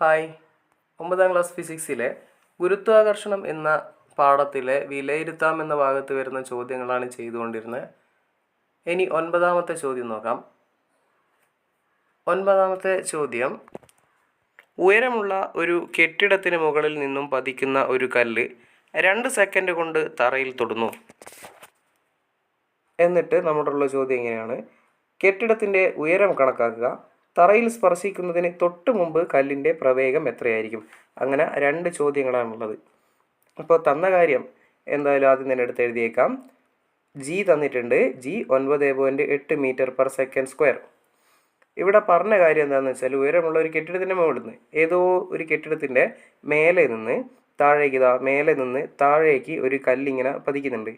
Hi. ഒമ്പതാം class ഫിസിക്സിലെ ഗുരുത്വാകർഷണം എന്ന പാഠത്തിലെ വിലയിരുത്താം എന്ന ഭാഗത്ത് വരുന്ന ചോദ്യങ്ങളാണ് ചെയ്തുകൊണ്ടിരുന്നത്. ഇനി ഒൻപതാമത്തെ ചോദ്യം നോക്കാം. ഒൻപതാമത്തെ ചോദ്യം. ഉയരമുള്ള ഒരു കെട്ടിടത്തിന് മുകളിൽ നിന്നും പതിക്കുന്ന ഒരു കല്ല് രണ്ട് സെക്കൻഡ് കൊണ്ട് തറയിൽ തൊടുന്നു. എന്നിട്ട് നമ്മുടെയുള്ള ചോദ്യം ഇങ്ങനെയാണ്. കെട്ടിടത്തിന്റെ ഉയരം കണക്കാക്കുക. തറയിൽ സ്പർശിക്കുന്നതിന് തൊട്ട് മുമ്പ് കല്ലിന്റെ പ്രവേഗം എത്രയായിരിക്കും? അങ്ങനെ രണ്ട് ചോദ്യങ്ങളാണുള്ളത്. അപ്പോൾ തന്ന കാര്യം എന്തായാലും ആദ്യം തന്നെ എടുത്ത് എഴുതിയേക്കാം. ജി തന്നിട്ടുണ്ട്. ജി ഒൻപത് പോയിന്റ് എട്ട് മീറ്റർ പെർ സെക്കൻഡ് സ്ക്വയർ. ഇവിടെ പറഞ്ഞ കാര്യം എന്താണെന്ന് വെച്ചാൽ ഉയരമുള്ള ഒരു കെട്ടിടത്തിന്റെ മുകളിൽ നിന്ന് ഏതോ ഒരു കെട്ടിടത്തിന്റെ മേലെ നിന്ന് താഴേക്ക് ഇതാ മേലെ നിന്ന് താഴേക്ക് ഒരു കല്ലിങ്ങനെ പതിക്കുന്നുണ്ട്.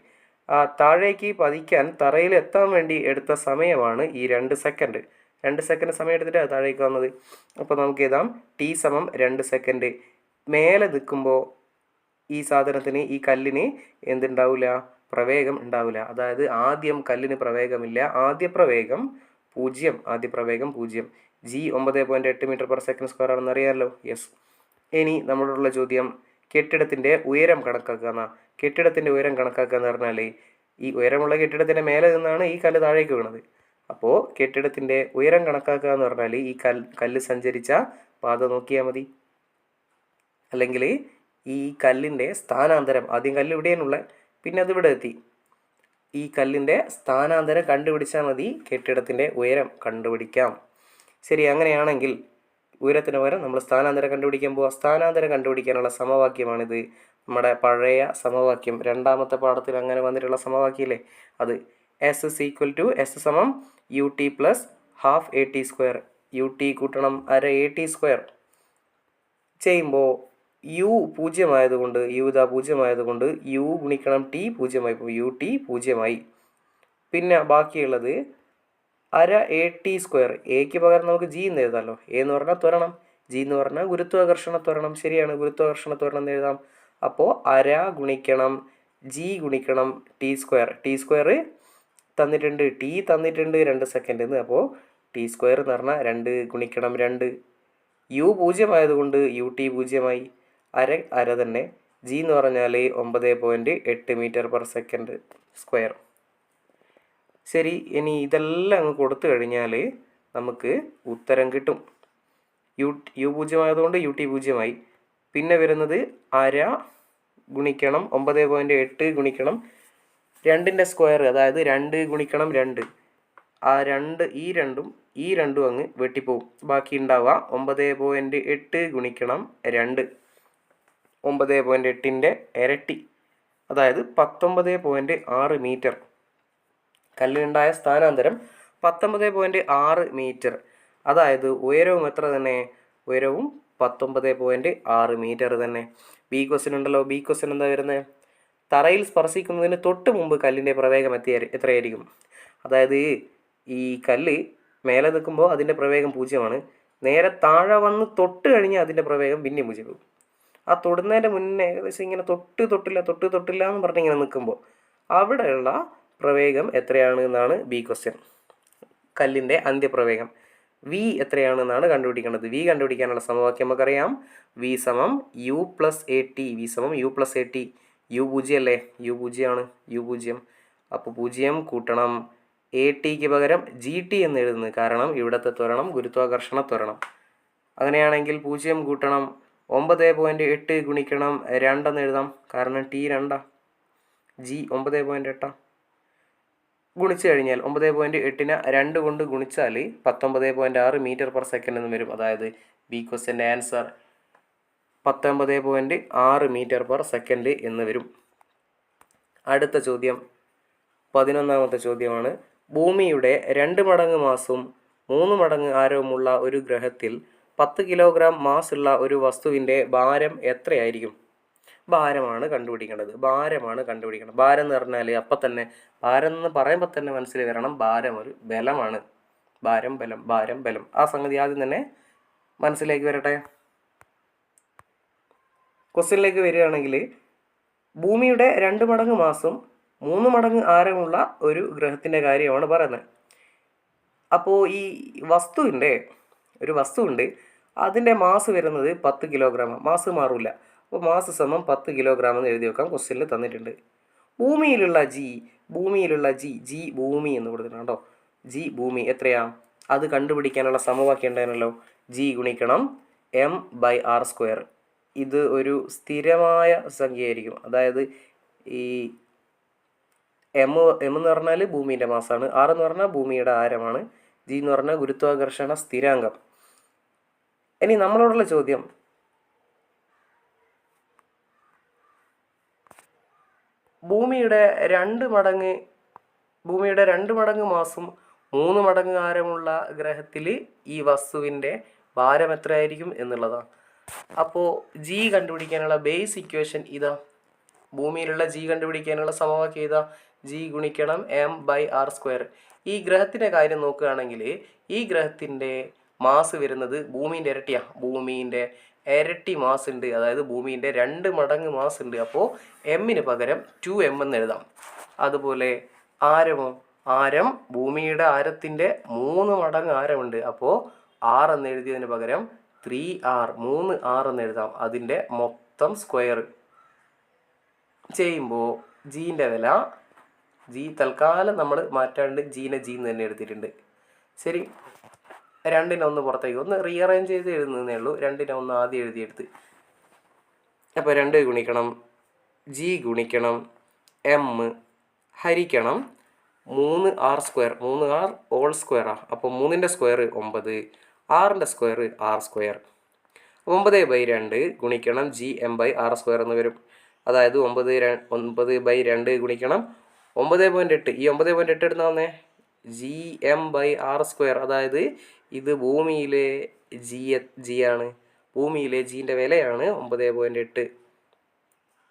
ആ താഴേക്ക് പതിക്കാൻ തറയിൽ എത്താൻ വേണ്ടി എടുത്ത സമയമാണ് ഈ രണ്ട് സെക്കൻഡ്. രണ്ട് സെക്കൻഡ് സമയം എടുത്തിട്ട് താഴേക്ക് വന്നത്. അപ്പോൾ നമുക്ക് എഴുതാം. ടി സമം രണ്ട് സെക്കൻഡ് മേലെ നിൽക്കുമ്പോൾ ഈ സാധനത്തിന് ഈ കല്ലിന് എന്തുണ്ടാവില്ല പ്രവേഗം ഉണ്ടാവില്ല അതായത് ആദ്യം കല്ലിന് പ്രവേഗമില്ല. ആദ്യ പ്രവേഗം പൂജ്യം. ആദ്യ പ്രവേഗം പൂജ്യം. ജി ഒമ്പത് പോയിന്റ് എട്ട് മീറ്റർ പെർ സെക്കൻഡ് സ്ക്വയർ ആണെന്ന് അറിയാമല്ലോ യെസ് ഇനി നമ്മളോടുള്ള ചോദ്യം. കെട്ടിടത്തിന്റെ ഉയരം കണക്കാക്കുക എന്നാ. കെട്ടിടത്തിന്റെ ഉയരം കണക്കാക്കുക എന്ന് പറഞ്ഞാൽ ഈ ഉയരമുള്ള കെട്ടിടത്തിന്റെ മേലെ നിന്നാണ് ഈ കല്ല് താഴേക്ക് വീണത്. അപ്പോൾ കെട്ടിടത്തിന്റെ ഉയരം കണക്കാക്കുക എന്ന് പറഞ്ഞാൽ ഈ കല്ല് കല്ല് സഞ്ചരിച്ച പാത നോക്കിയാൽ മതി. അല്ലെങ്കിൽ ഈ കല്ലിന്റെ സ്ഥാനാന്തരം ആദ്യം കല്ല് ഇവിടെയാണുള്ള പിന്നെ അത് ഇവിടെ എത്തി. ഈ കല്ലിന്റെ സ്ഥാനാന്തരം കണ്ടുപിടിച്ചാൽ മതി കെട്ടിടത്തിന്റെ ഉയരം കണ്ടുപിടിക്കാം. ശരി അങ്ങനെയാണെങ്കിൽ ഉയരത്തിന് പകരം നമ്മൾ സ്ഥാനാന്തരം കണ്ടുപിടിക്കാൻ പോവുക സ്ഥാനാന്തരം കണ്ടുപിടിക്കാനുള്ള സമവാക്യമാണിത്. നമ്മുടെ പഴയ സമവാക്യം രണ്ടാമത്തെ പാഠത്തിൽ അങ്ങനെ വന്നിട്ടുള്ള സമവാക്യമില്ലേ അത് S is equal to S സമം U T plus half A T square U T കൂട്ടണം അര എ ടി സ്ക്വയർ ചെയ്യുമ്പോൾ യു പൂജ്യമായതുകൊണ്ട് യു ഇതാ പൂജ്യമായതുകൊണ്ട് യു ഗുണിക്കണം ടി പൂജ്യമായി ഇപ്പോൾ യു ടി പൂജ്യമായി. പിന്നെ ബാക്കിയുള്ളത് അര എ ടി സ്ക്വയർ എക്ക് പകരം നമുക്ക് ജി എന്ന് എഴുതാമല്ലോ എ എന്ന് പറഞ്ഞാൽ ത്വരണം. ജി എന്ന് പറഞ്ഞാൽ ഗുരുത്വാകർഷണ ത്വരണം. ശരിയാണ് ഗുരുത്വാകർഷണ ത്വരണം എന്ന് എഴുതാം. അപ്പോൾ അര ഗുണിക്കണം ജി ഗുണിക്കണം ടി സ്ക്വയർ ടി സ്ക്വയർ തന്നിട്ടുണ്ട്. ടി തന്നിട്ടുണ്ട് രണ്ട് സെക്കൻഡ് എന്ന് അപ്പോൾ ടി സ്ക്വയർ എന്ന് പറഞ്ഞാൽ രണ്ട് ഗുണിക്കണം രണ്ട്. യു പൂജ്യമായതുകൊണ്ട് യു ടി പൂജ്യമായി. അര അര തന്നെ. ജി എന്ന് പറഞ്ഞാൽ ഒമ്പത് പോയിന്റ് എട്ട് മീറ്റർ പെർ സെക്കൻഡ് സ്ക്വയർ ശരി ഇനി ഇതെല്ലാം അങ്ങ് കൊടുത്തു കഴിഞ്ഞാൽ നമുക്ക് ഉത്തരം കിട്ടും. യു യു പൂജ്യമായതുകൊണ്ട് യു ടി പൂജ്യമായി. പിന്നെ വരുന്നത് അര ഗുണിക്കണം ഒമ്പത് പോയിന്റ് എട്ട് ഗുണിക്കണം രണ്ടിന്റെ സ്ക്വയർ അതായത് രണ്ട് ഗുണിക്കണം രണ്ട്. ആ രണ്ട് ഈ രണ്ടും ഈ രണ്ടും അങ്ങ് വെട്ടിപ്പോവും. ബാക്കി ഉണ്ടാവുക ഒമ്പത് പോയിന്റ് എട്ട് ഗുണിക്കണം രണ്ട്. ഒമ്പത് പോയിന്റ് എട്ടിന്റെ ഇരട്ടി അതായത് പത്തൊമ്പത് പോയിന്റ് ആറ് മീറ്റർ. കല്ലിനുണ്ടായ സ്ഥാനാന്തരം പത്തൊമ്പത് പോയിന്റ് ആറ് മീറ്റർ. അതായത് ഉയരവും എത്ര തന്നെ? ഉയരവും പത്തൊമ്പത് പോയിന്റ് ആറ് മീറ്റർ തന്നെ. ബി ക്വസ്റ്റ്യൻ ഉണ്ടല്ലോ. ബി ക്വസ്റ്റ്യൻ എന്താ വരുന്നത്? തറയിൽ സ്പർശിക്കുന്നതിന് തൊട്ട് മുമ്പ് കല്ലിന്റെ പ്രവേഗം എത്തിയ എത്രയായിരിക്കും? അതായത് ഈ കല്ല് മേലെ നിൽക്കുമ്പോൾ അതിന്റെ പ്രവേഗം പൂജ്യമാണ്. നേരെ താഴെ വന്ന് തൊട്ട് കഴിഞ്ഞാൽ അതിന്റെ പ്രവേഗം പിന്നെയും പൂജ്യം ആ തൊടുന്നതിന്റെ മുന്നേ ഏകദേശം ഇങ്ങനെ തൊട്ട് തൊട്ടില്ല തൊട്ട് തൊട്ടില്ല എന്ന് പറഞ്ഞ് ഇങ്ങനെ നിൽക്കുമ്പോൾ അവിടെയുള്ള പ്രവേഗം എത്രയാണ് എന്നാണ് ബി ക്വസ്റ്റ്യൻ. കല്ലിന്റെ അന്ത്യപ്രവേഗം. വി എത്രയാണെന്നാണ് കണ്ടുപിടിക്കേണ്ടത്. വി കണ്ടുപിടിക്കാനുള്ള സമവാക്യം നമുക്കറിയാം. വി സമം U plus A T. V സമം U plus A T. U പൂജ്യം അല്ലേ യു പൂജ്യമാണ്. യു പൂജ്യം. അപ്പോൾ പൂജ്യം കൂട്ടണം എ ടിക്ക് പകരം ജി ടി എന്ന് എഴുതുന്നത് കാരണം ഇവിടുത്തെ ത്വരണം ഗുരുത്വാകർഷണ ത്വരണം. അങ്ങനെയാണെങ്കിൽ പൂജ്യം കൂട്ടണം ഒമ്പത് പോയിന്റ് എട്ട് ഗുണിക്കണം രണ്ടെന്ന് എഴുതാം. കാരണം ടി രണ്ടാ. ജി ഒമ്പത് പോയിന്റ് എട്ടാ. ഗുണിച്ചു കഴിഞ്ഞാൽ ഒമ്പത് പോയിന്റ് എട്ടിന് രണ്ട് കൊണ്ട് ഗുണിച്ചാൽ പത്തൊമ്പത് പോയിന്റ് ആറ് മീറ്റർ പെർ സെക്കൻഡ് എന്ന് വരും. അതായത് ബി ക്വസ്റ്റ്യന്റെ ആൻസർ പത്തൊമ്പത് പോയിന്റ് ആറ് മീറ്റർ പെർ സെക്കൻഡ് എന്ന് വരും. അടുത്ത ചോദ്യം. പതിനൊന്നാമത്തെ ചോദ്യമാണ്. ഭൂമിയുടെ രണ്ട് മടങ്ങ് മാസും മൂന്ന് മടങ്ങ് ആരവുമുള്ള ഒരു ഗ്രഹത്തിൽ പത്ത് കിലോഗ്രാം മാസ് ഉള്ള ഒരു വസ്തുവിന്റെ ഭാരം എത്രയായിരിക്കും? ഭാരമാണ് കണ്ടുപിടിക്കേണ്ടത്. ഭാരമാണ് കണ്ടുപിടിക്കേണ്ടത്. ഭാരം എന്ന് പറഞ്ഞാൽ അപ്പം തന്നെ ഭാരം എന്ന് പറയുമ്പോൾ തന്നെ മനസ്സിൽ വരണം. ഭാരം ഒരു ബലമാണ്. ഭാരം ബലം ഭാരം ബലം. ആ സംഗതി ആദ്യം തന്നെ മനസ്സിലേക്ക് വരട്ടെ. ക്വസ്റ്റ്യനിലേക്ക് വരികയാണെങ്കിൽ ഭൂമിയുടെ രണ്ട് മടങ്ങ് മാസം മൂന്ന് മടങ്ങ് ആരമുള്ള ഒരു ഗ്രഹത്തിന്റെ കാര്യമാണ് പറയുന്നത്. അപ്പോൾ ഈ വസ്തുവിന്റെ ഒരു വസ്തുവുണ്ട് അതിന്റെ മാസ് വരുന്നത് പത്ത് കിലോഗ്രാം മാസ് മാറില്ല അപ്പോൾ മാസ് സമം പത്ത് കിലോഗ്രാം എന്ന് എഴുതി വെക്കാം ക്വസ്റ്റ്യനിൽ തന്നിട്ടുണ്ട്. ഭൂമിയിലുള്ള ജി ഭൂമിയിലുള്ള ജി ജി ഭൂമി എന്ന് കൊടുത്തിട്ടുണ്ട് കേട്ടോ. ജി ഭൂമി എത്രയാ? അത് കണ്ടുപിടിക്കാനുള്ള സമവാക്യം ഉണ്ടായിരുന്നല്ലോ ജി ഗുണിക്കണം എം ബൈ ആർ സ്ക്വയർ ഇത് ഒരു സ്ഥിരമായ സംഖ്യയായിരിക്കും. അതായത് ഈ എം എം എന്ന് പറഞ്ഞാൽ ഭൂമിയുടെ മാസമാണ് ആർ എന്ന് പറഞ്ഞാൽ ഭൂമിയുടെ ആരമാണ്. ജി എന്ന് പറഞ്ഞാൽ ഗുരുത്വാകർഷണ സ്ഥിരാംഗം ഇനി നമ്മളോടുള്ള ചോദ്യം. ഭൂമിയുടെ രണ്ട് മടങ്ങ് ഭൂമിയുടെ രണ്ട് മടങ്ങ് മാസം മൂന്ന് മടങ്ങ് ആരമുള്ള ഗ്രഹത്തിൽ ഈ വസ്തുവിന്റെ ഭാരം എത്രയായിരിക്കും എന്നുള്ളതാണ്. അപ്പോൾ ജി കണ്ടുപിടിക്കാനുള്ള ബേസ് ഇക്വേഷൻ ഇതാ. ഭൂമിയിലുള്ള ജി കണ്ടുപിടിക്കാനുള്ള സമവാക്യം ഇതാ. ജി ഗുണിക്കണം എം ബൈ ആർ സ്ക്വയർ ഈ ഗ്രഹത്തിന്റെ കാര്യം നോക്കുകയാണെങ്കിൽ ഈ ഗ്രഹത്തിന്റെ മാസ് വരുന്നത് ഭൂമിന്റെ ഇരട്ടിയാണ് ഭൂമിന്റെ ഇരട്ടി മാസ് ഉണ്ട്. അതായത് ഭൂമിന്റെ രണ്ട് മടങ്ങ് മാസ് ഉണ്ട്. അപ്പോൾ എമ്മിന് പകരം ടു എം എന്ന് എഴുതാം. അതുപോലെ ആരമോ? ആരം ഭൂമിയുടെ ആരത്തിന്റെ മൂന്ന് മടങ്ങ് ആരമുണ്ട്. അപ്പോൾ ആർ എന്ന് എഴുതിയതിന് പകരം ത്രീ ആർ മൂന്ന് ആർ എന്ന് എഴുതാം. അതിന്റെ മൊത്തം സ്ക്വയർ ചെയ്യുമ്പോൾ ജീന്റെ വില ജി തൽക്കാലം നമ്മൾ മാറ്റാണ്ട് ജീനെ ജി എന്ന് തന്നെ എടുത്തിട്ടുണ്ട്. ശരി. രണ്ടിനെ ഒന്ന് പുറത്തേക്ക് ഒന്ന് റീഅറേഞ്ച് ചെയ്ത് എഴുതുന്നതേ ഉള്ളൂ. രണ്ടിനെ ഒന്ന് ആദ്യം എഴുതിയെടുത്ത്. അപ്പോൾ രണ്ട് ഗുണിക്കണം ജി ഗുണിക്കണം എം ഹരിക്കണം മൂന്ന് ആർ സ്ക്വയർ മൂന്ന് ആർ ഓൾ സ്ക്വയറാണ് അപ്പോൾ മൂന്നിന്റെ സ്ക്വയർ ഒമ്പത് ആറിന്റെ സ്ക്വയർ ആർ സ്ക്വയർ ഒമ്പത് ബൈ രണ്ട് ഗുണിക്കണം G M by R square എന്ന് വരും. അതായത് ഒമ്പത് ഒമ്പത് ബൈ രണ്ട് ഗുണിക്കണം ഒമ്പത് പോയിന്റ് എട്ട്. ഈ ഒമ്പത് പോയിന്റ് എട്ട് എടുത്താൽ വന്നേ G M by R square അതായത് ഇത് ഭൂമിയിലെ ജി ജി ആണ്. ഭൂമിയിലെ ജീന്റെ വിലയാണ് ഒമ്പത് പോയിന്റ് എട്ട്.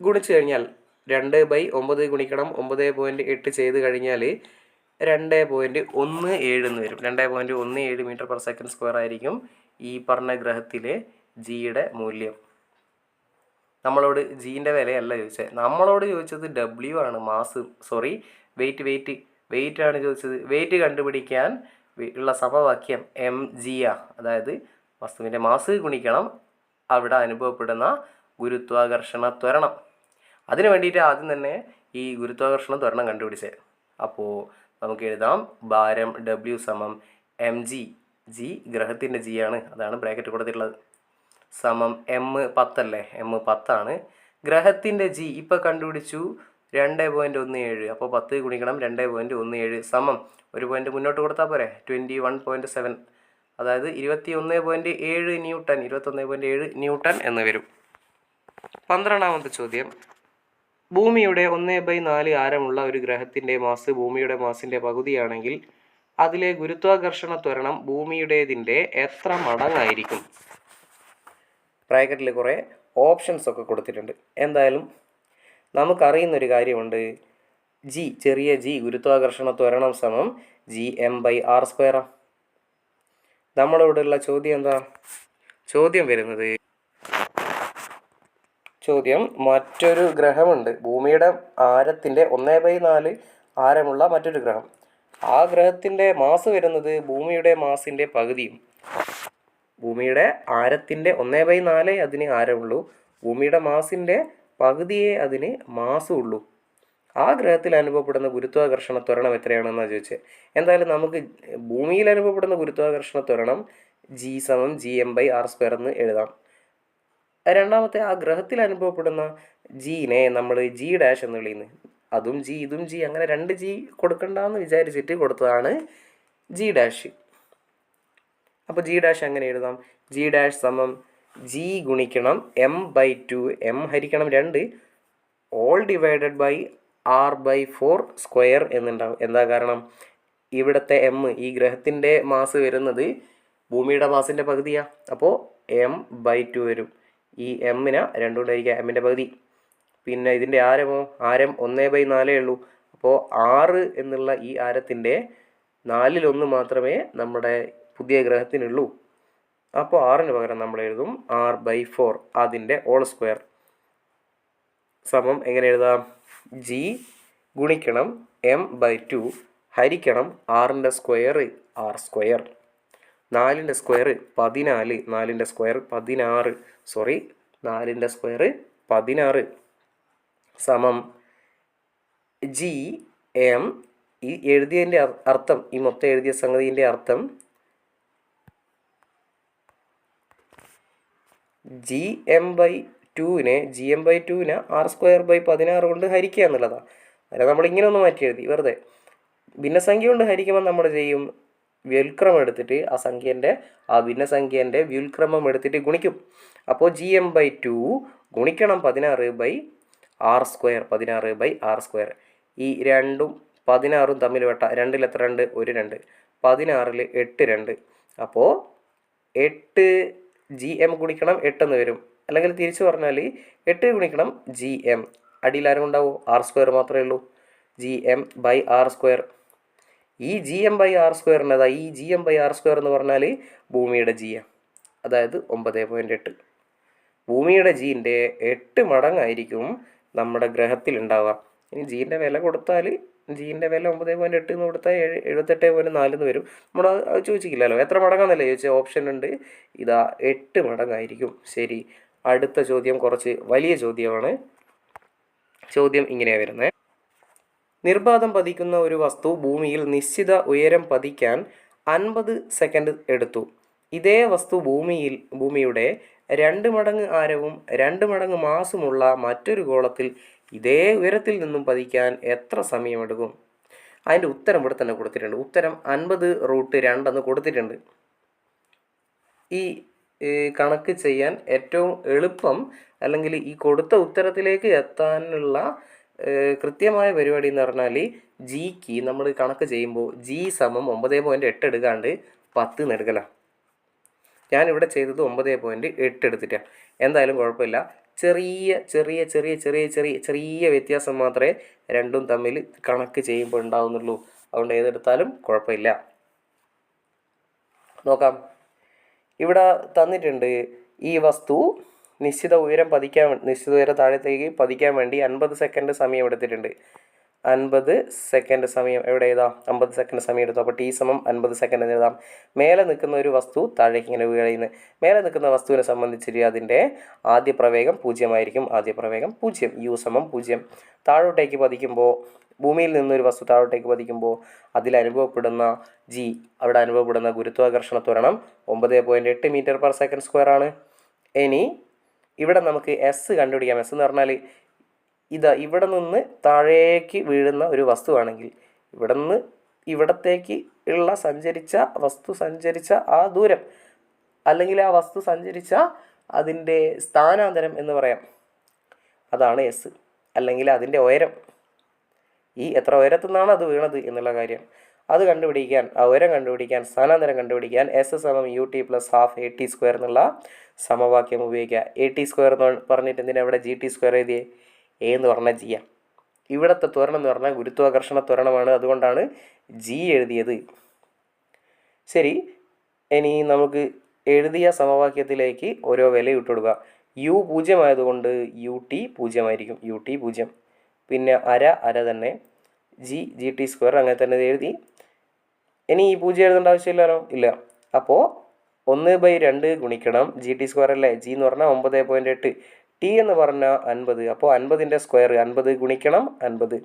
ഗുണിച്ചു കഴിഞ്ഞാൽ രണ്ട് ബൈ ഒമ്പത് ഗുണിക്കണം ഒമ്പത് പോയിന്റ് എട്ട് ചെയ്ത് കഴിഞ്ഞാൽ രണ്ട് പോയിന്റ് ഒന്ന് ഏഴ് എന്ന് വരും. രണ്ട് പോയിന്റ് ഒന്ന് ഏഴ് മീറ്റർ പെർ സെക്കൻഡ് സ്ക്വയർ ആയിരിക്കും ഈ പറഞ്ഞ ഗ്രഹത്തിലെ ജിയുടെ മൂല്യം. നമ്മളോട് ജീന്റെ വിലയല്ല ചോദിച്ചത്. നമ്മളോട് ചോദിച്ചത് ഡബ്ല്യു ആണ് mass sorry weight weight weight ആണ് ചോദിച്ചത്. വെയിറ്റ് കണ്ടുപിടിക്കാൻ ഉള്ള സമവാക്യം എം ജി ആ. അതായത് വസ്തുവിന്റെ മാസ് ഗുണിക്കണം അവിടെ അനുഭവപ്പെടുന്ന ഗുരുത്വാകർഷണ ത്വരണം. അതിനു വേണ്ടിയിട്ട് ആദ്യം തന്നെ ഈ ഗുരുത്വാകർഷണ ത്വരണം കണ്ടുപിടിച്ചത് അപ്പോൾ നമുക്ക് എഴുതാം ഭാരം ഡബ്ല്യു സമം എം ജി ജി ഗ്രഹത്തിന്റെ ജി ആണ്. അതാണ് ബ്രാക്കറ്റ് കൊടുത്തിട്ടുള്ളത്. സമം എം പത്തല്ലേ? എം പത്താണ്. ഗ്രഹത്തിന്റെ ജി ഇപ്പോൾ കണ്ടുപിടിച്ചു. രണ്ട് പോയിന്റ് ഒന്ന് ഏഴ്. അപ്പോൾ പത്ത് ഗുണിക്കണം രണ്ട് പോയിന്റ് ഒന്ന് ഏഴ്. സമം ഒരു പോയിന്റ് മുന്നോട്ട് കൊടുത്താൽ പോരെ? ട്വന്റി വൺ പോയിന്റ് സെവൻ അതായത് ഇരുപത്തി ഒന്ന് പോയിന്റ് ഏഴ് ന്യൂട്ടൺ. ഇരുപത്തൊന്ന് പോയിന്റ് ഏഴ് ന്യൂട്ടൺ എന്ന് വരും. പന്ത്രണ്ടാമത്തെ ചോദ്യം. ഭൂമിയുടെ ഒന്ന് ബൈ നാല് ആരമുള്ള ഒരു ഗ്രഹത്തിന്റെ മാസ് ഭൂമിയുടെ മാസിന്റെ പകുതിയാണെങ്കിൽ അതിലെ ഗുരുത്വാകർഷണ ത്വരണം ഭൂമിയുടേതിന്റെ എത്ര മടങ്ങായിരിക്കും? ബ്രാക്കറ്റിൽ കുറേ ഓപ്ഷൻസ് ഒക്കെ കൊടുത്തിട്ടുണ്ട്. എന്തായാലും നമുക്കറിയുന്നൊരു കാര്യമുണ്ട്. ജി ചെറിയ ജി ഗുരുത്വാകർഷണ ത്വരണം സമം ജി എം ബൈ ആർ സ്ക്വയറാണ് നമ്മളിവിടെയുള്ള ചോദ്യം എന്താ? ചോദ്യം വരുന്നത് ചോദ്യം. മറ്റൊരു ഗ്രഹമുണ്ട്. ഭൂമിയുടെ ആരത്തിന്റെ ഒന്നേ ബൈ നാല് ആരമുള്ള മറ്റൊരു ഗ്രഹം. ആ ഗ്രഹത്തിന്റെ മാസ് വരുന്നത് ഭൂമിയുടെ മാസിന്റെ പകുതിയും. ഭൂമിയുടെ ആരത്തിന്റെ ഒന്നേ ബൈ നാല് അതിന് ആരമുള്ളൂ. ഭൂമിയുടെ മാസിന്റെ പകുതിയെ അതിന് മാസം ഉള്ളൂ. ആ ഗ്രഹത്തിൽ അനുഭവപ്പെടുന്ന ഗുരുത്വാകർഷണ ത്വരണം എത്രയാണെന്നാണ് ചോദിച്ചത് എന്തായാലും നമുക്ക് ഭൂമിയിൽ അനുഭവപ്പെടുന്ന ഗുരുത്വാകർഷണ ത്വരണം ജി സമം G M by R square എന്ന് എഴുതാം. രണ്ടാമത്തെ ആ ഗ്രഹത്തിൽ അനുഭവപ്പെടുന്ന ജീനെ നമ്മൾ ജി ഡാഷ് എന്ന് വിളിയുന്നത് അതും ജി ഇതും ജി അങ്ങനെ രണ്ട് ജി കൊടുക്കണ്ടെന്ന് വിചാരിച്ചിട്ട് കൊടുത്തതാണ് ജി ഡാഷ് അപ്പോൾ ജി ഡാഷ് അങ്ങനെ എഴുതാം? ജി ഡാഷ് സമം ജി ഗുണിക്കണം എം ബൈ ടു എം ഹരിക്കണം രണ്ട്. All divided by R by four square എന്നുണ്ടാവും. എന്താ കാരണം? ഇവിടുത്തെ എം ഈ ഗ്രഹത്തിന്റെ മാസ് വരുന്നത് ഭൂമിയുടെ മാസിന്റെ പകുതിയാണ് അപ്പോൾ എം ബൈ ടു വരും. ഈ എമ്മിന് രണ്ടുകൊണ്ടായിരിക്കുക എമ്മിന്റെ പകുതി. പിന്നെ ഇതിന്റെ ആരമോ ആരം ഒന്നേ ബൈ നാലേ ഉള്ളൂ. അപ്പോൾ ആറ് എന്നുള്ള ഈ ആരത്തിന്റെ നാലിലൊന്ന് മാത്രമേ നമ്മുടെ പുതിയ ഗ്രഹത്തിനുള്ളൂ. അപ്പോൾ ആറിന് പകരം നമ്മൾ എഴുതും ആർ ബൈ ഫോർ അതിന്റെ ഓൾ സ്ക്വയർ. സമം എങ്ങനെ എഴുതാം? ജി ഗുണിക്കണം എം ബൈ ടു ഹരിക്കണം ആറിന്റെ സ്ക്വയർ ആർ സ്ക്വയർ. നാലിന്റെ സ്ക്വയർ പതിനാല് നാലിന്റെ സ്ക്വയർ പതിനാറ്. സോറി നാലിന്റെ സ്ക്വയർ പതിനാറ് സമം ജി എം. ഈ എഴുതിയതിന്റെ അർത്ഥം ഈ മൊത്തം എഴുതിയ സംഗതിന്റെ അർത്ഥം ജി എം ബൈ ടുവിനെ ജി എം ബൈ ടുവിനെ ആർ സ്ക്വയർ ബൈ പതിനാറ് കൊണ്ട് ഹരിക്കുക എന്നുള്ളതാണ് അല്ല നമ്മൾ ഇങ്ങനെ ഒന്ന് മാറ്റി എഴുതി വെറുതെ. ഭിന്നസംഖ്യ കൊണ്ട് ഹരിക്കുമ്പോൾ നമ്മൾ ചെയ്യും? വ്യുൽക്രമം എടുത്തിട്ട് ആ സംഖ്യേന്റെ ആ ഭിന്നസംഖ്യേന്റെ വ്യുൽക്രമം എടുത്തിട്ട് ഗുണിക്കും. അപ്പോൾ ജി എം ബൈ ടു ഗുണിക്കണം പതിനാറ് ബൈ ആർ സ്ക്വയർ പതിനാറ് ബൈ ആർ സ്ക്വയർ ഈ രണ്ടും പതിനാറും തമ്മിൽ വെട്ട രണ്ടിൽ എത്ര രണ്ട്? ഒരു രണ്ട്. പതിനാറിൽ എട്ട് രണ്ട്. അപ്പോൾ എട്ട് ജി എം ഗുണിക്കണം എട്ടെന്ന് വരും. അല്ലെങ്കിൽ തിരിച്ചു പറഞ്ഞാൽ എട്ട് ഗുണിക്കണം ജി എം അടിയിൽ ആരും ഉണ്ടാവും ആർ സ്ക്വയർ മാത്രമേ ഉള്ളൂ. G M by R square ഈ ജി എം ബൈ ആർ സ്ക്വയറിനതാ ഈ G M by R square എന്ന് പറഞ്ഞാൽ ഭൂമിയുടെ ജി എം അതായത് ഒമ്പത് പോയിന്റ് എട്ട്. ഭൂമിയുടെ ജീന്റെ എട്ട് മടങ്ങായിരിക്കും നമ്മുടെ ഗ്രഹത്തിൽ ഉണ്ടാവുക ഇനി ജീന്റെ വില കൊടുത്താൽ ജീന്റെ വില ഒമ്പത് പോയിന്റ് എട്ട് എന്ന് കൊടുത്താൽ ഏഴ് എഴുപത്തെട്ട് പോയിന്റ് നാലെന്ന് വരും. നമ്മൾ അത് അത് ചോദിച്ചില്ലല്ലോ എത്ര മടങ്ങാന്നല്ലേ ചോദിച്ചാൽ ഓപ്ഷൻ ഉണ്ട്. ഇതാ എട്ട് മടങ്ങായിരിക്കും. ശരി. അടുത്ത ചോദ്യം കുറച്ച് വലിയ ചോദ്യമാണ്. ചോദ്യം ഇങ്ങനെയാണ് വരുന്നത് നിർബാധം പതിക്കുന്ന ഒരു വസ്തു ഭൂമിയിൽ നിശ്ചിത ഉയരം പതിക്കാൻ അൻപത് സെക്കൻഡ് എടുത്തു. ഇതേ വസ്തു ഭൂമിയിൽ ഭൂമിയുടെ രണ്ട് മടങ്ങ് ആരവും രണ്ട് മടങ്ങ് മാസമുള്ള മറ്റൊരു ഗോളത്തിൽ ഇതേ ഉയരത്തിൽ നിന്നും പതിക്കാൻ എത്ര സമയമെടുക്കും? അതിന്റെ ഉത്തരം ഇവിടെ തന്നെ കൊടുത്തിട്ടുണ്ട്. ഉത്തരം അൻപത് റൂട്ട് രണ്ടെന്ന് കൊടുത്തിട്ടുണ്ട്. ഈ കണക്ക് ചെയ്യാൻ ഏറ്റവും എളുപ്പം അല്ലെങ്കിൽ ഈ കൊടുത്ത ഉത്തരത്തിലേക്ക് എത്താനുള്ള കൃത്യമായ പരിപാടി എന്ന് പറഞ്ഞാൽ ജിക്ക് നമ്മൾ കണക്ക് ചെയ്യുമ്പോൾ ജി സമം ഒമ്പത് പോയിന്റ് എട്ട് എടുക്കാണ്ട് പത്ത് എടുക്കലാണ് ഞാനിവിടെ ചെയ്തത് ഒമ്പത് പോയിന്റ് എട്ട് എടുത്തിട്ടാണ് എന്തായാലും കുഴപ്പമില്ല. ചെറിയ ചെറിയ ചെറിയ ചെറിയ ചെറിയ ചെറിയ വ്യത്യാസം മാത്രമേ രണ്ടും തമ്മിൽ കണക്ക് ചെയ്യുമ്പോൾ ഉണ്ടാവുന്നുള്ളൂ. അതുകൊണ്ട് ഏതെടുത്താലും കുഴപ്പമില്ല. നോക്കാം. ഇവിടെ തന്നിട്ടുണ്ട് ഈ വസ്തു നിശ്ചിത ഉയരം പതിക്കാൻ നിശ്ചിത ഉയരം താഴത്തേക്ക് പതിക്കാൻ വേണ്ടി അൻപത് സെക്കൻഡ് സമയം എടുത്തിട്ടുണ്ട്. അൻപത് സെക്കൻഡ് സമയം എവിടെ എഴുതാം? അമ്പത് സെക്കൻഡ് സമയം എടുത്തു. അപ്പോൾ ടി സമം അൻപത് സെക്കൻഡ് എന്ന് എഴുതാം. മേലെ നിൽക്കുന്ന ഒരു വസ്തു താഴേക്ക് ഇങ്ങനെ വീഴുന്നത് മേലെ നിൽക്കുന്ന വസ്തുവിനെ സംബന്ധിച്ചിട്ട് അതിന്റെ ആദ്യ പ്രവേഗം പൂജ്യമായിരിക്കും. ആദ്യ പ്രവേഗം പൂജ്യം. യു സമം പൂജ്യം. താഴോട്ടേക്ക് പതിക്കുമ്പോൾ ഭൂമിയിൽ നിന്നൊരു വസ്തു താഴോട്ടേക്ക് പതിക്കുമ്പോൾ അതിൽ അനുഭവപ്പെടുന്ന ജി അവിടെ അനുഭവപ്പെടുന്ന ഗുരുത്വാകർഷണ ത്വരണം ഒമ്പത് പോയിന്റ് എട്ട് മീറ്റർ പെർ സെക്കൻഡ് സ്ക്വയർ ആണ്. ഇനി ഇവിടെ നമുക്ക് എസ് കണ്ടുപിടിക്കാം. എസ് എന്ന് പറഞ്ഞാൽ ഇതാ ഇവിടെ നിന്ന് താഴേക്ക് വീഴുന്ന ഒരു വസ്തുവാണെങ്കിൽ ഇവിടെ നിന്ന് ഇവിടത്തേക്ക് ഉള്ള സഞ്ചരിച്ച വസ്തു സഞ്ചരിച്ച ആ ദൂരം അല്ലെങ്കിൽ ആ വസ്തു സഞ്ചരിച്ച അതിന്റെ സ്ഥാനാന്തരം എന്ന് പറയാം. അതാണ് എസ് അല്ലെങ്കിൽ അതിന്റെ ഉയരം. ഈ എത്ര ഉയരത്തു നിന്നാണ് അത് വീണത് എന്നുള്ള കാര്യം. അത് കണ്ടുപിടിക്കാൻ ആ ഉയരം കണ്ടുപിടിക്കാൻ സ്ഥാനാന്തരം കണ്ടുപിടിക്കാൻ എസ് സമം U T plus half A T square എന്നുള്ള സമവാക്യം ഉപയോഗിക്കുക. എ ടി സ്ക്വയർ എന്ന് പറഞ്ഞിട്ട് എന്തിനാ ഇവിടെ ജി ടി സ്ക്വയർ എഴുതിയേ? എ എന്ന് പറഞ്ഞാൽ ജി ആ ഇവിടുത്തെ ത്വരണം എന്ന് പറഞ്ഞാൽ ഗുരുത്വാകർഷണ ത്വരണമാണ്. അതുകൊണ്ടാണ് ജി എഴുതിയത്. ശരി. ഇനി നമുക്ക് എഴുതിയ സമവാക്യത്തിലേക്ക് ഓരോ വില ഇട്ട് കൊടുക്കുക. യു പൂജ്യമായതുകൊണ്ട് യു ടി പൂജ്യമായിരിക്കും. യു ടി പൂജ്യം. പിന്നെ അര അര തന്നെ ജി ജി ടി സ്ക്വയർ അങ്ങനെ തന്നെ എഴുതി. ഇനി ഈ പൂജ്യം എഴുതേണ്ട ആവശ്യമില്ലല്ലോ ഇല്ല. അപ്പോൾ ഒന്ന് ബൈ രണ്ട് ഗുണിക്കണം ജി ടി സ്ക്വയർ അല്ലേ? ജി എന്ന് പറഞ്ഞാൽ ഒമ്പത് പോയിന്റ് എട്ട്. ടി എന്ന് പറഞ്ഞാൽ അൻപത്. അപ്പോൾ അൻപതിന്റെ സ്ക്വയർ അൻപത് ഗുണിക്കണം അൻപത്.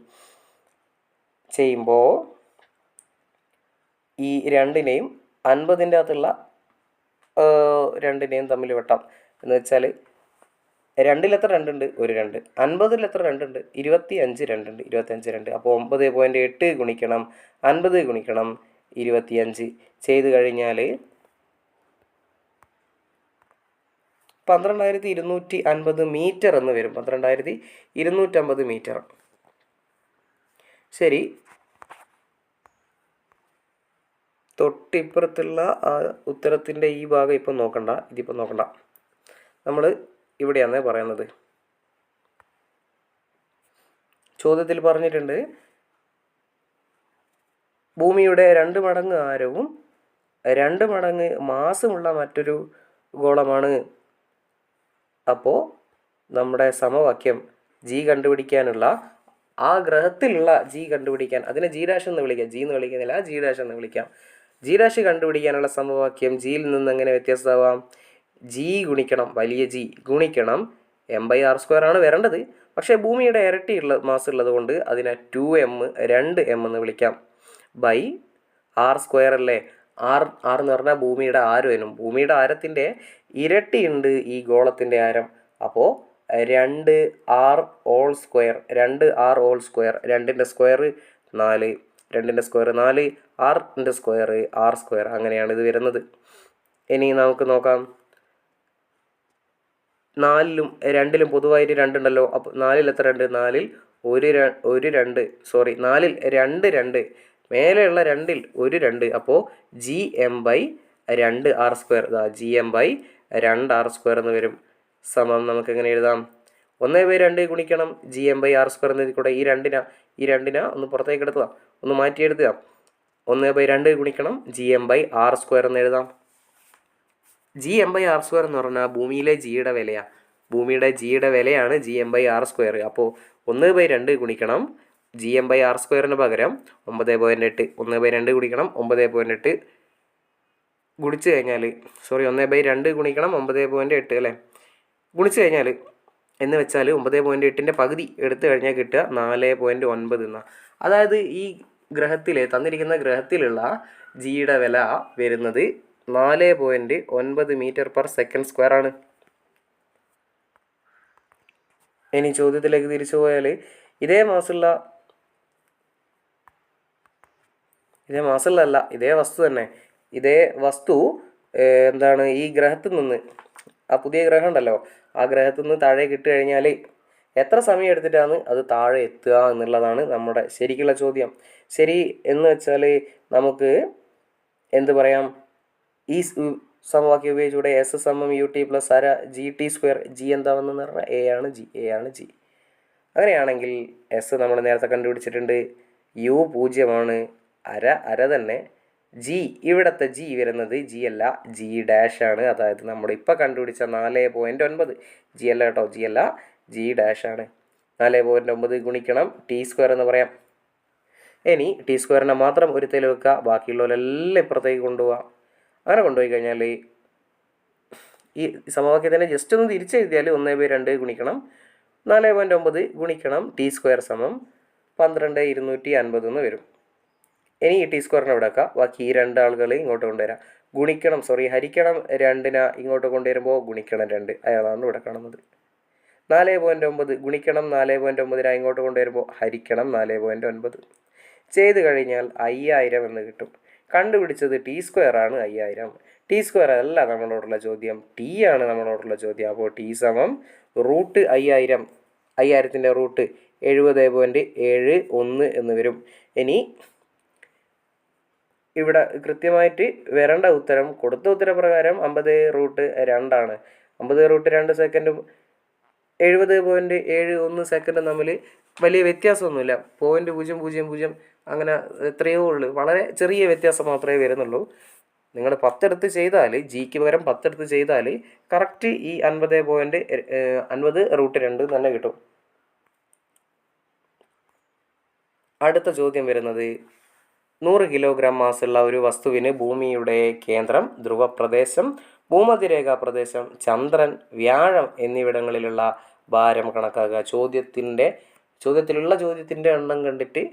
ചെയ്യുമ്പോൾ ഈ രണ്ടിനെയും അൻപതിന്റെ അകത്തുള്ള രണ്ടിനെയും തമ്മിൽ വെട്ടാം. എന്ന് വെച്ചാൽ രണ്ടിൽ എത്ര രണ്ടുണ്ട്? ഒരു രണ്ട്. അൻപതിൽ എത്ര രണ്ടുണ്ട്? ഇരുപത്തി അഞ്ച് രണ്ടുണ്ട്. ഇരുപത്തി അഞ്ച് രണ്ട്. അപ്പോൾ ഒമ്പത് പോയിന്റ് എട്ട് ഗുണിക്കണം. അൻപത് ഗുണിക്കണം. ഇരുപത്തിയഞ്ച് ചെയ്ത് കഴിഞ്ഞാൽ പന്ത്രണ്ടായിരത്തി ഇരുന്നൂറ്റി അൻപത് മീറ്റർ എന്ന് വരും. പന്ത്രണ്ടായിരത്തി ഇരുന്നൂറ്റമ്പത് മീറ്റർ ശരി. തൊട്ടിപ്പുറത്തുള്ള ആ ഉത്തരത്തിന്റെ ഈ ഭാഗം ഇപ്പം നോക്കണ്ട. ഇതിപ്പം നോക്കണ്ട. നമ്മൾ ഇവിടെയാണ് പറയുന്നത്. ചോദ്യത്തിൽ പറഞ്ഞിട്ടുണ്ട് ഭൂമിയുടെ രണ്ട് മടങ്ങ് ആരവും രണ്ട് മടങ്ങ് മാസമുള്ള മറ്റൊരു ഗോളമാണ്. അപ്പോൾ നമ്മുടെ സമവാക്യം ജി കണ്ടുപിടിക്കാനുള്ള ആ ഗ്രഹത്തിലുള്ള ജി കണ്ടുപിടിക്കാൻ അതിനെ ജി ഡാഷ് എന്ന് വിളിക്കാം. ജി എന്ന് വിളിക്കുന്നില്ല ജി ഡാഷ് എന്ന് വിളിക്കാം. ജി ഡാഷ് കണ്ടുപിടിക്കാനുള്ള സമവാക്യം ജിയിൽ നിന്ന് എങ്ങനെ വ്യത്യസ്തമാവാം? ജി ഗുണിക്കണം വലിയ ജി ഗുണിക്കണം എം ബൈ ആർ സ്ക്വയർ ആണ് വരേണ്ടത്. പക്ഷേ ഭൂമിയുടെ ഇരട്ടിയുള്ള മാസമുള്ളത് കൊണ്ട് അതിനെ ടു എം രണ്ട് എം എന്ന് വിളിക്കാം. ബൈ ആർ സ്ക്വയർ അല്ലേ? ആർ ആർ എന്ന് പറഞ്ഞാൽ ഭൂമിയുടെ ആരം വരും ഭൂമിയുടെ ആരത്തിന്റെ ഇരട്ടിയുണ്ട് ഈ ഗോളത്തിന്റെ ആരം. അപ്പോൾ രണ്ട് ആർ ഓൾ സ്ക്വയർ രണ്ട് ആർ ഓൾ സ്ക്വയർ രണ്ടിന്റെ സ്ക്വയർ നാല് രണ്ടിന്റെ സ്ക്വയർ നാല് ആറിന്റെ സ്ക്വയർ ആർ സ്ക്വയർ അങ്ങനെയാണ് ഇത് വരുന്നത്. ഇനി നമുക്ക് നോക്കാം. നാലിലും രണ്ടിലും പൊതുവായിട്ട് രണ്ടുണ്ടല്ലോ. അപ്പോൾ നാലിൽ എത്ര രണ്ട്? നാലിൽ ഒരു ഒരു രണ്ട് സോറി നാലിൽ രണ്ട് രണ്ട് മേലെയുള്ള രണ്ടിൽ ഒരു രണ്ട്. അപ്പോൾ ജി എം ബൈ രണ്ട് ആർ സ്ക്വയർ ഇതാ ജി എം ബൈ രണ്ട് ആർ സ്ക്വയർ എന്ന് വരും. സമം നമുക്ക് എങ്ങനെ എഴുതാം? ഒന്ന് ബൈ രണ്ട് ഗുണിക്കണം G M by R square എന്നതിൽ കൂടെ ഈ രണ്ടിന ഈ രണ്ടിന ഒന്ന് പുറത്തേക്ക് എടുത്തുക ഒന്ന് മാറ്റിയെടുത്തുക ഒന്ന് ബൈ രണ്ട് ഗുണിക്കണം G M by R square എന്ന് എഴുതാം. G M by R square എന്ന് പറഞ്ഞാൽ ഭൂമിയിലെ ജിയുടെ വിലയാണ് ഭൂമിയുടെ ജിയുടെ വിലയാണ് G M by R square അപ്പോൾ ഒന്ന് ബൈ രണ്ട് ഗുണിക്കണം ജി എം ബൈ ആർ സ്ക്വയറിന് പകരം ഒമ്പത് പോയിന്റ് എട്ട് ഒന്ന് ബൈ രണ്ട് കുടിക്കണം ഒമ്പത് പോയിന്റ് എട്ട് ഗുണിച്ച് കഴിഞ്ഞാൽ സോറി ഒന്ന് ബൈ രണ്ട് ഗുണിക്കണം ഒമ്പത് പോയിന്റ് എട്ട് അല്ലേ? ഗുണിച്ച് കഴിഞ്ഞാൽ എന്ന് വെച്ചാൽ ഒമ്പത് പോയിന്റ് എട്ടിന്റെ പകുതി എടുത്തു കഴിഞ്ഞാൽ കിട്ടുക നാല് പോയിന്റ് ഒൻപത് എന്നാണ് അതായത് ഈ ഗ്രഹത്തിൽ തന്നിരിക്കുന്ന ഗ്രഹത്തിലുള്ള ജിയുടെ വില വരുന്നത് നാല് പോയിന്റ് ഒൻപത് മീറ്റർ പെർ സെക്കൻഡ് സ്ക്വയർ ആണ്. ഇനി ചോദ്യത്തിലേക്ക് തിരിച്ചു പോയാൽ ഇതേ മാസമുള്ള ഇതേ മാസമുള്ളതല്ല ഇതേ വസ്തു തന്നെ. ഇതേ വസ്തു എന്താണ് ഈ ഗ്രഹത്തിൽ നിന്ന് ആ പുതിയ ഗ്രഹം ഉണ്ടല്ലോ ആ ഗ്രഹത്തിൽ നിന്ന് താഴെ കിട്ടുകഴിഞ്ഞാൽ എത്ര സമയം എടുത്തിട്ടാണ് അത് താഴെ എത്തുക എന്നുള്ളതാണ് നമ്മുടെ ശരിക്കുള്ള ചോദ്യം. ശരി എന്ന് വെച്ചാൽ നമുക്ക് എന്ത് പറയാം? ഈ സമവാക്യം ഉപയോഗിച്ചൂടെ? S M U T plus അര ജി ടി സ്ക്വയർ ജി എന്താവെന്ന് പറഞ്ഞാൽ എ ആണ് ജി എ ആണ് ജി അങ്ങനെയാണെങ്കിൽ എസ് നമ്മൾ നേരത്തെ കണ്ടുപിടിച്ചിട്ടുണ്ട്. യു പൂജ്യമാണ്. അര അര തന്നെ. ജി ഇവിടുത്തെ ജി വരുന്നത് ജി അല്ല ജി ഡാഷ് ആണ്. അതായത് നമ്മൾ ഇപ്പോൾ കണ്ടുപിടിച്ച നാല് പോയിന്റ് ഒൻപത്. ജി അല്ല കേട്ടോ ജി അല്ല ജി ഡാഷ് ആണ്. നാല് പോയിന്റ് ഒമ്പത് ഗുണിക്കണം ടി സ്ക്വയർ എന്ന് പറയാം. ഇനി ടി സ്ക്വയറിനെ മാത്രം ഒരു തേൽ വെക്കുക ബാക്കിയുള്ളവരെല്ലാം ഇപ്പുറത്തേക്ക് കൊണ്ടുപോകാം അങ്ങനെ കൊണ്ടുപോയി കഴിഞ്ഞാൽ ഈ സമവാക്യത്തിനെ ജസ്റ്റ് ഒന്ന് തിരിച്ചെഴുതിയാൽ ഒന്ന് ബൈ രണ്ട് ഗുണിക്കണം. നാല് പോയിന്റ് ഒമ്പത് ഗുണിക്കണം ടി സ്ക്വയർ സമം പന്ത്രണ്ട് ഇരുന്നൂറ്റി അൻപത് എന്ന് വരും. ഇനി ഈ ടി സ്ക്വയറിനെ ഇവിടെ വെക്കാം. ബാക്കി ഈ രണ്ട് ആളുകൾ ഇങ്ങോട്ട് കൊണ്ടുവരാം. ഗുണിക്കണം സോറി ഹരിക്കണം രണ്ടിന ഇങ്ങോട്ട് കൊണ്ടുവരുമ്പോൾ ഗുണിക്കണം രണ്ട്. അയാളാണ് ഇവിടെ കാണുന്നത്. നാല് പോയിന്റ് ഒമ്പത്. ഗുണിക്കണം നാല് പോയിന്റ് ഒമ്പതിനാ ഇങ്ങോട്ട് കൊണ്ടുവരുമ്പോൾ ഹരിക്കണം നാല് പോയിന്റ് ഒൻപത്. ചെയ്ത് കഴിഞ്ഞാൽ അയ്യായിരം എന്ന് കിട്ടും. കണ്ടുപിടിച്ചത് ടി സ്ക്വയർ ആണ് അയ്യായിരം. ടി സ്ക്വയർ അല്ല നമ്മളോടുള്ള ചോദ്യം. ടി ആണ് നമ്മളോടുള്ള ചോദ്യം. അപ്പോൾ ടി സമം റൂട്ട് അയ്യായിരം. അയ്യായിരത്തിന്റെ റൂട്ട് എഴുപത് പോയിന്റ് ഏഴ് ഒന്ന് എന്ന് വരും. ഇനി ഇവിടെ കൃത്യമായിട്ട് വരേണ്ട ഉത്തരം കൊടുത്ത ഉത്തരപ്രകാരം അമ്പത് റൂട്ട് രണ്ടാണ്. അമ്പത് റൂട്ട് രണ്ട് സെക്കൻഡും എഴുപത് പോയിന്റ് ഏഴ് ഒന്ന് സെക്കൻഡും തമ്മിൽ വലിയ വ്യത്യാസമൊന്നുമില്ല. പോയിന്റ് പൂജ്യം പൂജ്യം പൂജ്യം അങ്ങനെ എത്രയോ ഉള്ളു. വളരെ ചെറിയ വ്യത്യാസം മാത്രമേ വരുന്നുള്ളൂ. നിങ്ങൾ പത്തെടുത്ത് ചെയ്താൽ ജിക്ക് പകരം പത്തെടുത്ത് ചെയ്താൽ കറക്റ്റ് ഈ അൻപത് പോയിന്റ് അൻപത് റൂട്ട് രണ്ട് തന്നെ കിട്ടും. അടുത്ത ചോദ്യം വരുന്നത് നൂറ് കിലോഗ്രാം മാസുള്ള ഒരു വസ്തുവിന് ഭൂമിയുടെ കേന്ദ്രം ധ്രുവപ്രദേശം ഭൂമധ്യരേഖാ പ്രദേശം ചന്ദ്രൻ വ്യാഴം എന്നിവിടങ്ങളിലുള്ള ഭാരം കണക്കാക്കുക. ചോദ്യത്തിന്റെ ചോദ്യത്തിലുള്ള ചോദ്യത്തിന്റെ എണ്ണം കണ്ടിട്ട്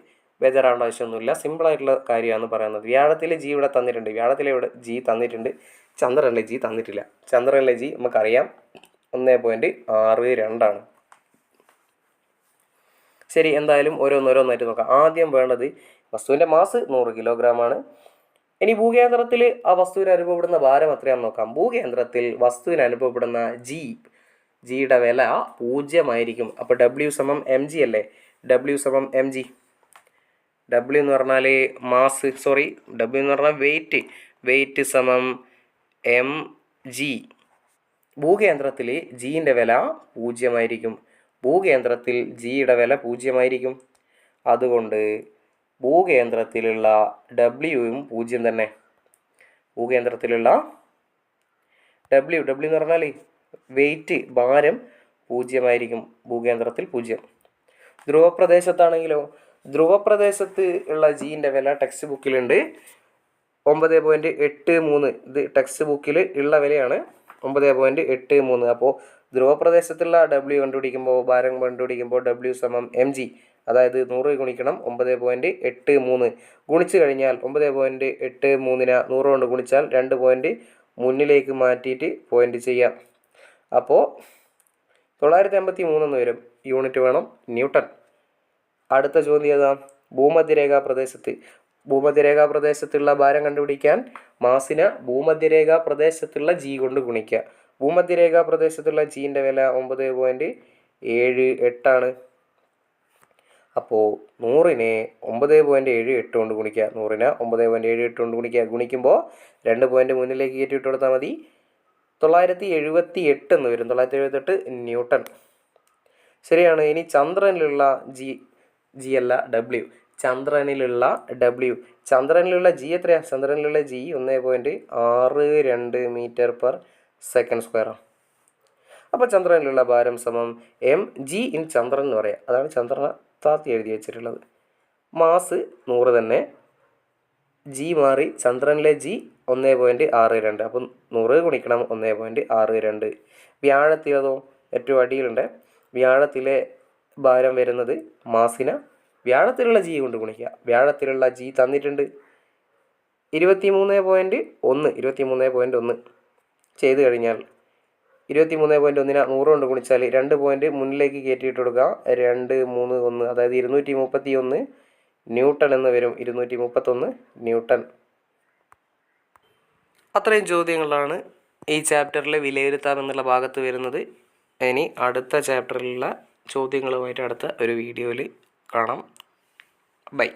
ബേജാറാവേണ്ട ആവശ്യമൊന്നുമില്ല. സിമ്പിളായിട്ടുള്ള കാര്യമാണ് പറയുന്നത്. വ്യാഴത്തിലെ ജി ഇവിടെ തന്നിട്ടുണ്ട്. വ്യാഴത്തിലെ ഇവിടെ ജി തന്നിട്ടുണ്ട്. ചന്ദ്രനിലെ ജി തന്നിട്ടില്ല. ചന്ദ്രനിലെ ജി നമുക്കറിയാം. ഒന്ന് പോയിന്റ് ആറ് രണ്ടാണ്. ശരി എന്തായാലും ഓരോന്നോരോന്നായിട്ട് നോക്കാം. ആദ്യം വേണ്ടത് വസ്തുവിന്റെ മാസ് നൂറ് കിലോഗ്രാം ആണ് ഇനി ഭൂകേന്ദ്രത്തിൽ ആ വസ്തുവിന് അനുഭവപ്പെടുന്ന ഭാരം എത്രയാണെന്ന് നോക്കാം. ഭൂകേന്ദ്രത്തിൽ വസ്തുവിന് അനുഭവപ്പെടുന്ന ജി ജിയുടെ വില പൂജ്യമായിരിക്കും. അപ്പോൾ ഡബ്ല്യു സമം എം ജി അല്ലേ? ഡബ്ല്യു സമം എം ജി ഡബ്ല്യു എന്ന് പറഞ്ഞാൽ മാസ് സോറി ഡബ്ല്യു എന്ന് പറഞ്ഞാൽ വെയിറ്റ് വെയിറ്റ് സമം എം ജി ഭൂകേന്ദ്രത്തിൽ ജീന്റെ വില പൂജ്യമായിരിക്കും. ഭൂകേന്ദ്രത്തിൽ ജിയുടെ വില പൂജ്യമായിരിക്കും. അതുകൊണ്ട് ഭൂകേന്ദ്രത്തിലുള്ള ഡബ്ല്യുവും പൂജ്യം തന്നെ. ഭൂകേന്ദ്രത്തിലുള്ള ഡബ്ല്യു ഡബ്ല്യു എന്ന് പറഞ്ഞാൽ വെയിറ്റ് ഭാരം പൂജ്യമായിരിക്കും. ഭൂകേന്ദ്രത്തിൽ പൂജ്യം. ധ്രുവപ്രദേശത്താണെങ്കിലോ ധ്രുവപ്രദേശത്ത് ഉള്ള ജീന്റെ വില ടെക്സ്റ്റ് ബുക്കിലുണ്ട് ഒമ്പത് പോയിന്റ് എട്ട് മൂന്ന്. ഇത് ടെക്സ്റ്റ് ബുക്കിൽ ഉള്ള വിലയാണ് ഒമ്പത് പോയിന്റ് എട്ട് മൂന്ന്. അപ്പോൾ ധ്രുവപ്രദേശത്തുള്ള ഡബ്ല്യു കണ്ടുപിടിക്കുമ്പോൾ ഭാരം കണ്ടുപിടിക്കുമ്പോൾ ഡബ്ല്യു സമം എം ജി അതായത് നൂറ് ഗുണിക്കണം ഒമ്പത് പോയിന്റ് എട്ട് മൂന്ന്. ഗുണിച്ച് കഴിഞ്ഞാൽ ഒമ്പത് പോയിന്റ് എട്ട് മൂന്നിന് നൂറ് കൊണ്ട് ഗുണിച്ചാൽ രണ്ട് പോയിന്റ് മുന്നിലേക്ക് മാറ്റിയിട്ട് പോയിന്റ് ചെയ്യാം. അപ്പോൾ തൊള്ളായിരത്തി അമ്പത്തി മൂന്നെന്ന് വരും. യൂണിറ്റ് വേണം ന്യൂട്ടൺ. അടുത്ത ചോദ്യം ഏതാ? ഭൂമധ്യരേഖാ പ്രദേശത്ത്. ഭൂമധ്യരേഖാ പ്രദേശത്തുള്ള ഭാരം കണ്ടുപിടിക്കാൻ മാസിന് ഭൂമധ്യരേഖാ പ്രദേശത്തുള്ള ജി കൊണ്ട് ഗുണിക്കുക. ഭൂമധ്യരേഖാ പ്രദേശത്തുള്ള ജീന്റെ വില ഒമ്പത് പോയിന്റ് ഏഴ് എട്ടാണ്. അപ്പോൾ നൂറിനെ ഒമ്പത് പോയിന്റ് ഏഴ് എട്ട് കൊണ്ട് ഗുണിക്കുക. നൂറിനെ ഒമ്പത് പോയിന്റ് ഏഴ് എട്ട് കൊണ്ട് ഗുണിക്കുക. ഗുണിക്കുമ്പോൾ രണ്ട് പോയിന്റ് മുന്നിലേക്ക് കയറ്റി ഇട്ട് കൊടുത്താൽ മതി. തൊള്ളായിരത്തി എഴുപത്തി എട്ട് എന്ന് വരും. തൊള്ളായിരത്തി എഴുപത്തെട്ട് ന്യൂട്ടൺ. ശരിയാണ്. ഇനി ചന്ദ്രനിലുള്ള ജി ജി അല്ല ഡബ്ല്യു ചന്ദ്രനിലുള്ള ഡബ്ല്യു ചന്ദ്രനിലുള്ള ജി എത്രയാണ് ചന്ദ്രനിലുള്ള ജി ഒന്ന് പോയിന്റ് ആറ് രണ്ട് മീറ്റർ പെർ സെക്കൻഡ് സ്ക്വയറാണ് അപ്പോൾ ചന്ദ്രനിലുള്ള ഭാരം സമം എം ജി ഇൻ ചന്ദ്രൻ എന്ന് പറയാം. അതാണ് ചന്ദ്രനെ താത്തി എഴുതി വെച്ചിട്ടുള്ളത്. മാസ് നൂറ് തന്നെ. ജി മാറി ചന്ദ്രനിലെ ജി ഒന്ന് പോയിന്റ് ആറ് രണ്ട്. അപ്പം നൂറ് ഗുണിക്കണം ഒന്ന് പോയിന്റ് ആറ് രണ്ട്. വ്യാഴത്തിലതോ ഏറ്റവും അടിയിലുണ്ട്. വ്യാഴത്തിലെ ഭാരം വരുന്നത് മാസിന. വ്യാഴത്തിലുള്ള ജി കൊണ്ട് ഗുണിക്കുക. വ്യാഴത്തിലുള്ള ജി തന്നിട്ടുണ്ട് ഇരുപത്തി മൂന്ന് പോയിന്റ് ഒന്ന്. ഇരുപത്തി മൂന്ന് പോയിന്റ് ഒന്ന്. ചെയ്ത് കഴിഞ്ഞാൽ ഇരുപത്തി മൂന്ന് പോയിന്റ് ഒന്നിന് നൂറ് കൊണ്ട് ഗുണിച്ചാൽ രണ്ട് പോയിന്റ് മുന്നിലേക്ക് കയറ്റിയിട്ട് കൊടുക്കുക. രണ്ട് മൂന്ന് ഒന്ന് അതായത് ഇരുന്നൂറ്റി മുപ്പത്തി ഒന്ന് ന്യൂട്ടൺ എന്ന് വരും. ഇരുന്നൂറ്റി മുപ്പത്തൊന്ന് ന്യൂട്ടൺ. അത്രയും ചോദ്യങ്ങളാണ് ഈ ചാപ്റ്ററിലെ വിലയിരുത്താം എന്നുള്ള ഭാഗത്ത് വരുന്നത്. ഇനി അടുത്ത ചാപ്റ്ററിലുള്ള ചോദ്യങ്ങളുമായിട്ട് അടുത്ത ഒരു വീഡിയോയിൽ കാണാം. ബൈ.